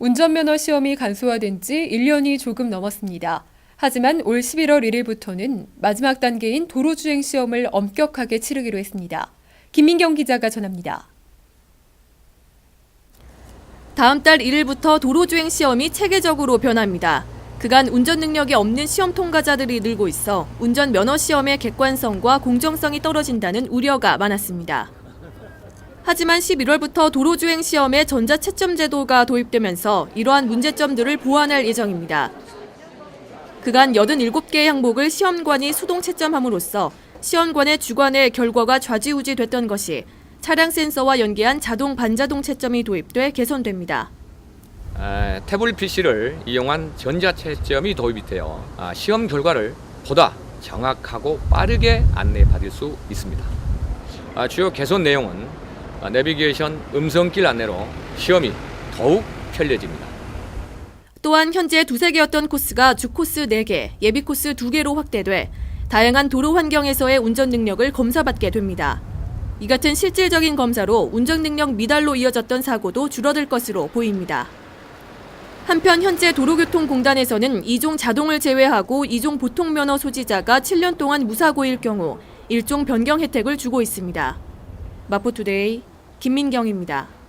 운전면허 시험이 간소화된 지 1년이 조금 넘었습니다. 하지만 올 11월 1일부터는 마지막 단계인 도로주행 시험을 엄격하게 치르기로 했습니다. 김민경 기자가 전합니다. 다음 달 1일부터 도로주행 시험이 체계적으로 변합니다. 그간 운전 능력이 없는 시험 통과자들이 늘고 있어 운전 면허 시험의 객관성과 공정성이 떨어진다는 우려가 많았습니다. 하지만 11월부터 도로주행 시험에 전자채점 제도가 도입되면서 이러한 문제점들을 보완할 예정입니다. 그간 87개의 항목을 시험관이 수동 채점함으로써 시험관의 주관의 결과가 좌지우지 됐던 것이 차량 센서와 연계한 자동 반자동 채점이 도입돼 개선됩니다. 아, 태블릿 PC를 이용한 전자 채점이 도입이 되어 아, 시험 결과를 보다 정확하고 빠르게 안내받을 수 있습니다. 아, 주요 개선 내용은 아, 내비게이션 음성길 안내로 시험이 더욱 편리해집니다. 또한 현재 두세 개였던 코스가 주 코스 4개, 예비 코스 2개로 확대돼 다양한 도로 환경에서의 운전 능력을 검사받게 됩니다. 이 같은 실질적인 검사로 운전 능력 미달로 이어졌던 사고도 줄어들 것으로 보입니다. 한편 현재 도로교통공단에서는 2종 자동을 제외하고 2종 보통 면허 소지자가 7년 동안 무사고일 경우 일종 변경 혜택을 주고 있습니다. 마포투데이 김민경입니다.